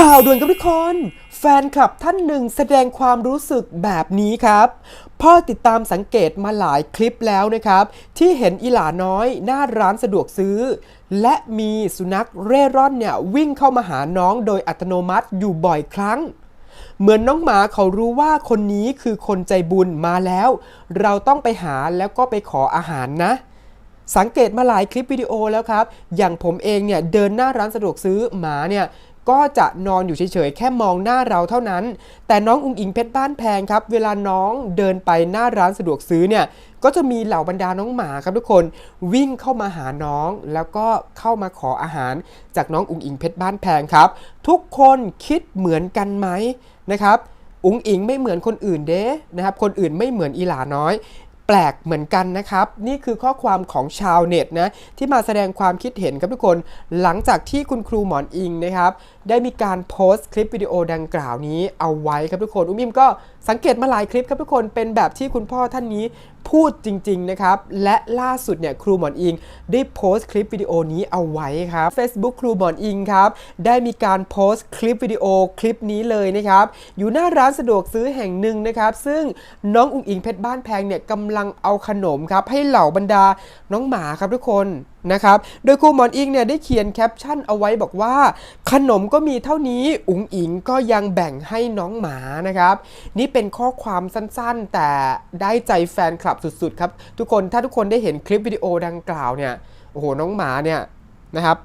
ข่าวด่วนกับทุกคน แฟนคลับท่านหนึ่งแสดงความรู้สึกแบบนี้ครับ พ่อติดตามสังเกตมาหลายคลิปแล้วนะครับ ที่เห็นอีหลาน้อยหน้าร้านสะดวกซื้อ และมีสุนัขเร่ร่อนเนี่ยวิ่งเข้ามาหาน้องโดยอัตโนมัติอยู่บ่อยครั้ง เหมือนน้องหมาเขารู้ว่าคนนี้คือคนใจบุญมาแล้ว เราต้องไปหาแล้วก็ไปขออาหารนะสังเกตมาหลายคลิปวิดีโอแล้วครับ อย่างผมเองเนี่ยเดินหน้าร้านสะดวกซื้อหมาเนี่ย ก็จะนอนอยู่เฉยๆ แค่มองหน้าเราเท่านั้น แต่น้องอุงอิงเพชรบ้านแพงครับ เวลาน้องเดินไปหน้าร้านสะดวกซื้อเนี่ย ก็จะมีเหล่าบรรดาน้องหมาครับทุกคนวิ่งเข้ามาหาน้อง แล้วก็เข้ามาขออาหารจากน้องอุงอิงเพชรบ้านแพงครับ ทุกคนคิดเหมือนกันไหมนะครับอุงอิงไม่เหมือนคนอื่นเด้นะครับ คนอื่นไม่เหมือนอีหลาน้อย แปลกเหมือนกันนะครับ นี่คือข้อความของชาวเน็ตนะที่มาแสดงความคิดเห็นครับทุกคน หลังจากที่คุณครูหมอนอิงนะครับได้มีการโพสต์คลิปวิดีโอดังกล่าวนี้เอาไว้ครับทุกคน อุ้มอิมก็สังเกตมาหลายคลิปครับทุกคนเป็นแบบที่คุณพ่อท่านนี้พูดจริง ๆ นะครับ และล่าสุดเนี่ยครูหมอนอิง ได้โพสต์คลิปวิดีโอนี้เอาไว้ครับ Facebook ครูหมอนอิงครับ ได้มีการโพสต์คลิปวิดีโอคลิปนี้เลยนะครับ อยู่หน้าร้านสะดวกซื้อแห่งหนึ่งนะครับ ซึ่งน้องอุงอิงเพชรบ้านแพงเนี่ยกำลังเอาขนมครับ ให้เหล่าบรรดาน้องหมาครับทุกคนนะครับ โดยครูหมอนอิงเนี่ยได้เขียนแคปชั่นเอาไว้บอกว่า ขนมก็มีเท่านี้อุ๋งอิงก็ยังแบ่งให้น้องหมานะครับ นี่เป็นข้อความสั้นๆ แต่ได้ใจแฟนคลับสุดๆครับทุกคนถ้าทุกคนได้เห็นคลิปวิดีโอดังกล่าวเนี่ยโอ้โหน้องหมาเนี่ยนะครับ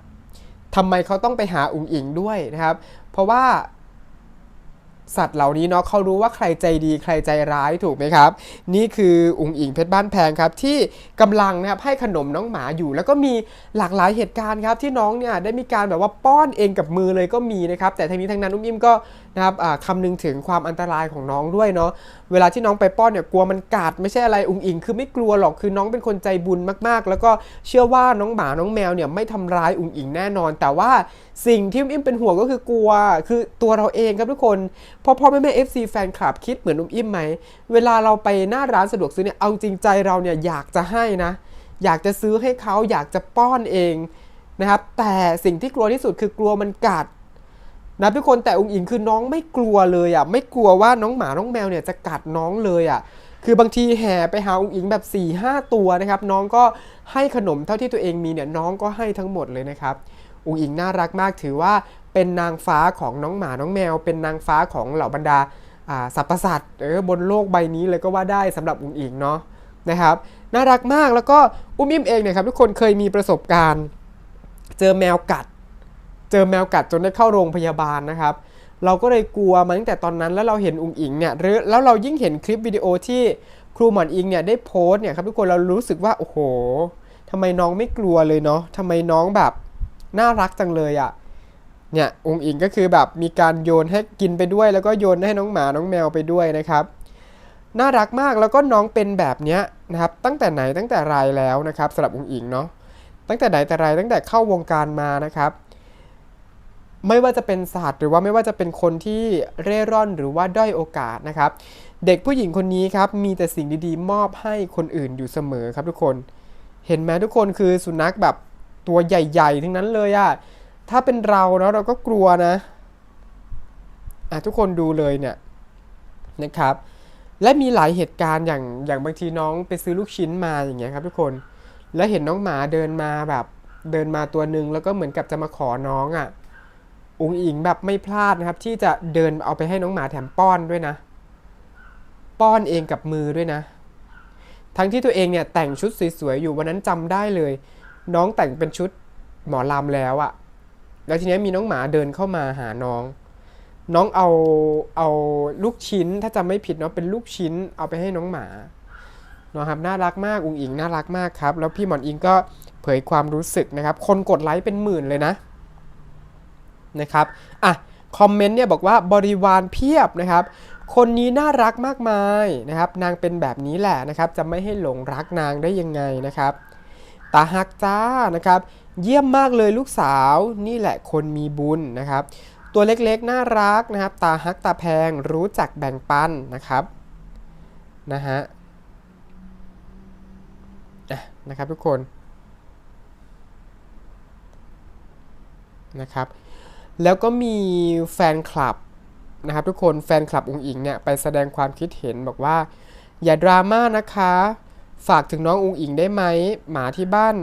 ทำไมเขาต้องไปหาอุ๋งอิงด้วยนะครับ เพราะว่า สัตว์เหล่านี้เนาะเขารู้ว่าใครใจดีใครใจร้ายถูกไหมครับ นี่คืออุงอิงเพชรบ้านแพงครับ ที่กำลังนะครับให้ขนมน้องหมาอยู่ แล้วก็มีหลากหลายเหตุการณ์ครับที่น้องเนี่ยได้มีการแบบว่าป้อนเองกับมือเลยก็มีนะครับแต่ทั้งนี้ทั้งนั้นอุ้มอิ่มก็ นะครับอ่าคำนึงถึงความอันตรายของน้องด้วยเนาะเวลาที่น้องไปป้อนเนี่ยกลัวมันกัดไม่ใช่อะไรอุงอิงคือไม่กลัวหรอกคือน้องเป็นคนใจบุญมากๆ แล้วก็เชื่อว่าน้องหมาน้องแมวเนี่ยไม่ทำร้ายอุงอิงแน่นอน แต่ว่าสิ่งที่อุ้มอิ่มเป็นห่วงก็คือกลัว คือตัวเราเองครับทุกคนพ่อพ่อแม่แม่เอฟซีแฟนคลับคิดเหมือนอุ้มอิ่มไหมเวลาเราไปหน้าร้านสะดวกซื้อเนี่ยเอาจริงใจเราเนี่ยอยากจะให้นะ อยากจะซื้อให้เขาอยากจะป้อนเองนะครับแต่สิ่งที่กลัวที่สุดคือกลัวมันกัด นะทุกคนแต่องค์อิงคือน้องไม่กลัวเลยอะไม่กลัวว่าน้องหมาน้องแมวเนี่ยจะกัดน้องเลยอะคือบางทีแห่ไปหาองค์อิงแบบ4ี่ห้าตัวนะครับ น้องก็ให้ขนมเท่าที่ตัวเองมีเนี่ยน้องก็ให้ทั้งหมดเลยนะครับองค์อิงน่ารักมากถือว่าเป็นนางฟ้าของน้องหมาน้องแมว เป็นนางฟ้าของเหล่าบรรดาสรรพสัตว์เออบนโลกใบนี้เลยก็ว่าได้สำหรับองค์อิงเนาะนะครับน่ารักมากแล้วก็อุ้มอิ่มเองเนี่ยครับทุกคนเคยมีประสบการณ์ เจอแมวกัด เจอแมวกัดจนได้เข้าโรงพยาบาลนะครับ เราก็เลยกลัวมาตั้งแต่ตอนนั้นแล้วเราเห็นอุงอิงเนี่ยหรือแล้วเรายิ่งเห็นคลิปวิดีโอที่ครูหมอนอิงเนี่ยได้โพสต์เนี่ยครับทุกคนเรารู้สึกว่าโอ้โหทำไมน้องไม่กลัวเลยเนาะทำไมน้องแบบน่ารักจังเลยอะ่ะเนี่ยอุงอิงก็คือแบบมีการโยนให้กินไปด้วย แล้วก็โยนให้น้องหมาน้องแมวไปด้วยนะครับ น่ารักมากแล้วก็น้องเป็นแบบเนี้ยนะครับ ตั้งแต่ไหนตั้งแต่ไรแล้วนะครับสำหรับอุงอิงเนาะตั้งแต่ไหนแต่ไรตั้งแต่เข้าวงการมานะครับ ไม่ว่าจะเป็นศาสตร์หรือว่าไม่ว่าจะเป็นคนที่เร่ร่อนหรือว่าด้อยโอกาสนะครับ เด็กผู้หญิงคนนี้ครับมีแต่สิ่งดีๆ มอบให้คนอื่นอยู่เสมอครับทุกคน เห็นไหมทุกคนคือสุนัขแบบตัวใหญ่ๆ ทั้งนั้นเลยอะถ้าเป็นเราเนาะเราก็กลัวนะอะทุกคนดูเลยเนี่ยนะครับ และมีหลายเหตุการณ์อย่างอย่างบางทีน้องไปซื้อลูกชิ้นมาอย่างเงี้ยครับ ทุกคนแล้วเห็นน้องหมาเดินมาแบบเดินมาตัวหนึ่งแล้วก็เหมือนกับจะมาขอน้องอะ่ะ อุงอิงแบบไม่พลาดนะครับ ที่จะเดินเอาไปให้น้องหมาแถมป้อนด้วยนะ ป้อนเองกับมือด้วยนะ ทั้งที่ตัวเองเนี่ยแต่งชุดสวยๆอยู่วันนั้นจำได้เลย น้องแต่งเป็นชุดหมอลำแล้วอะแล้วทีนี้มีน้องหมาเดินเข้ามาหาน้อง น้องเอาเอาลูกชิ้นถ้าจำไม่ผิดเนาะเป็นลูกชิ้นเอาไปให้น้องหมาเนาะครับน่ารักมากอุงอิงน่ารักมากครับ แล้วพี่หมอนอิงก็เผยความรู้สึกนะครับ คนกดไลค์เป็นหมื่นเลยนะ นะครับอะคอมเมนต์เนี่ยบอกว่าบริวารเพียบนะครับ คนนี้น่ารักมากมายนะครับ นางเป็นแบบนี้แหละนะครับ จะไม่ให้หลงรักนางได้ยังไงนะครับ ตาฮักจ้านะครับ เยี่ยมมากเลยลูกสาวนี่แหละคนมีบุญนะครับ ตัวเล็กๆน่ารักนะครับ ตาฮักตาแพงรู้จักแบ่งปันนะครับนะฮะอะนะครับทุกคนนะครับ แล้วก็มีแฟนคลับนะครับทุกคนแฟนคลับอุงอิงเนี่ยไปแสดงความคิดเห็นบอกว่า อย่าดราม่านะคะ ฝากถึงน้องอุงอิงได้ไหมหมาที่บ้าน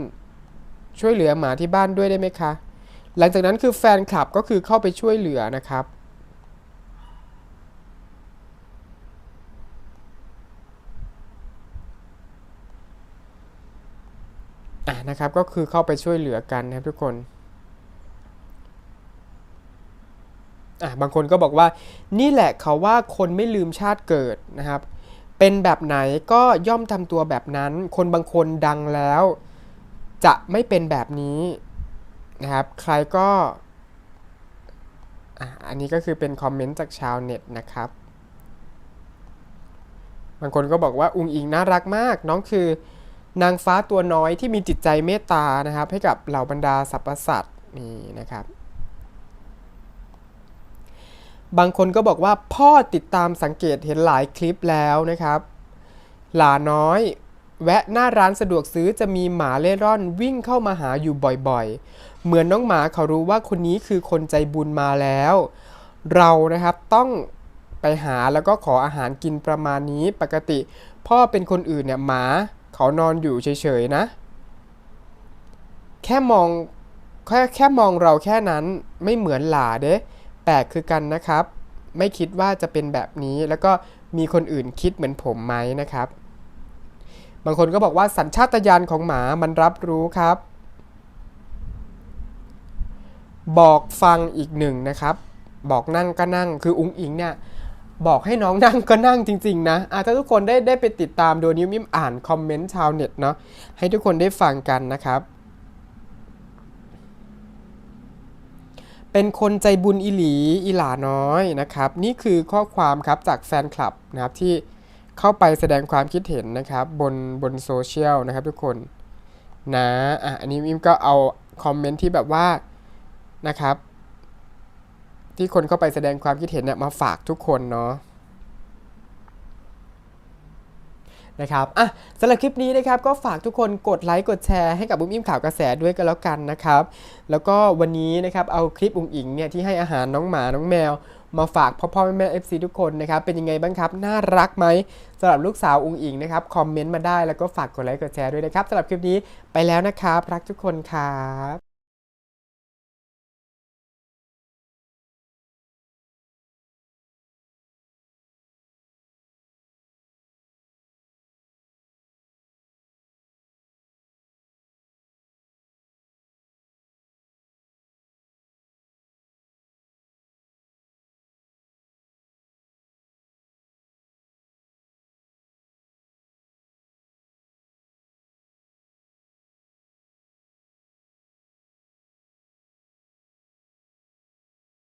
ช่วยเหลือหมาที่บ้านด้วยได้ไหมคะ หลังจากนั้นคือแฟนคลับก็คือเข้าไปช่วยเหลือนะครับอะนะครับก็คือเข้าไปช่วยเหลือกันนะครับทุกคน อะบางคนก็บอกว่านี่แหละเขาว่าคนไม่ลืมชาติเกิดนะครับ เป็นแบบไหนก็ย่อมทำตัวแบบนั้น คนบางคนดังแล้ว จะไม่เป็นแบบนี้นะครับ ใครก็อะอันนี้ก็คือเป็นคอมเมนต์จากชาวเน็ตนะครับ บางคนก็บอกว่าอุงอิงน่ารักมาก น้องคือนางฟ้าตัวน้อยที่มีจิตใจเมตตานะครับ ให้กับเหล่าบรรดาสรรพสัตว์นี่นะครับ บางคนก็บอกว่าพ่อติดตามสังเกตเห็นหลายคลิปแล้วนะครับ หลาน้อย แวะหน้าร้านสะดวกซื้อจะมีหมาเล่ร่อนวิ่งเข้ามาหาอยู่บ่อยๆ เหมือนน้องหมาเขารู้ว่าคนนี้คือคนใจบุญมาแล้ว เรานะครับต้องไปหาแล้วก็ขออาหารกินประมาณนี้ปกติ พ่อเป็นคนอื่นเนี่ยหมาเขานอนอยู่เฉยๆนะ แค่มองแค่แค่มองเราแค่นั้นไม่เหมือนหลาเด้ แปลกคือกันนะครับ ไม่คิดว่าจะเป็นแบบนี้ แล้วก็มีคนอื่นคิดเหมือนผมไหมนะครับ บางคนก็บอกว่าสัญชาตญาณของหมามันรับรู้ครับ บอกฟังอีกหนึ่งนะครับ บอกนั่งก็นั่งคืออุ้งอิงเนี่ยบอกให้น้องนั่งก็นั่งจริง ๆ นะอะถ้าทุกคนได้ได้ไปติดตามโดยนิ้วมิมอ่านคอมเมนต์ชาวเน็ตเนาะให้ทุกคนได้ฟังกันนะครับ เป็นคนใจบุญอิหลีอิหลาน้อยนะครับ นี่คือข้อความครับจากแฟนคลับนะครับที่เข้าไปแสดงความคิดเห็นนะครับบนบนโซเชียลนะครับทุกคนนะอะอันนี้มิมก็เอาคอมเมนต์ที่แบบว่านะครับ ที่คนเข้าไปแสดงความคิดเห็นเนี่ยมาฝากทุกคนเนาะ นะครับอะสำหรับคลิปนี้นะครับก็ฝากทุกคนกดไลค์กดแชร์ให้กับบุ้มอิ่มข่าวกระแสด้วยกันแล้วกันนะครับ แล้วก็วันนี้นะครับเอาคลิปอุ๋งอิงเนี่ยที่ให้อาหารน้องหมาน้องแมว มาฝากพ่อพ่อแม่แม่เอฟซีทุกคนนะครับเป็นยังไงบ้างครับ น่ารักไหมสำหรับลูกสาวอุ๋งอิงนะครับคอมเมนต์มาได้แล้วก็ฝากกดไลค์กดแชร์ด้วยนะครับสำหรับคลิปนี้ไปแล้วนะครับรักทุกคนครับ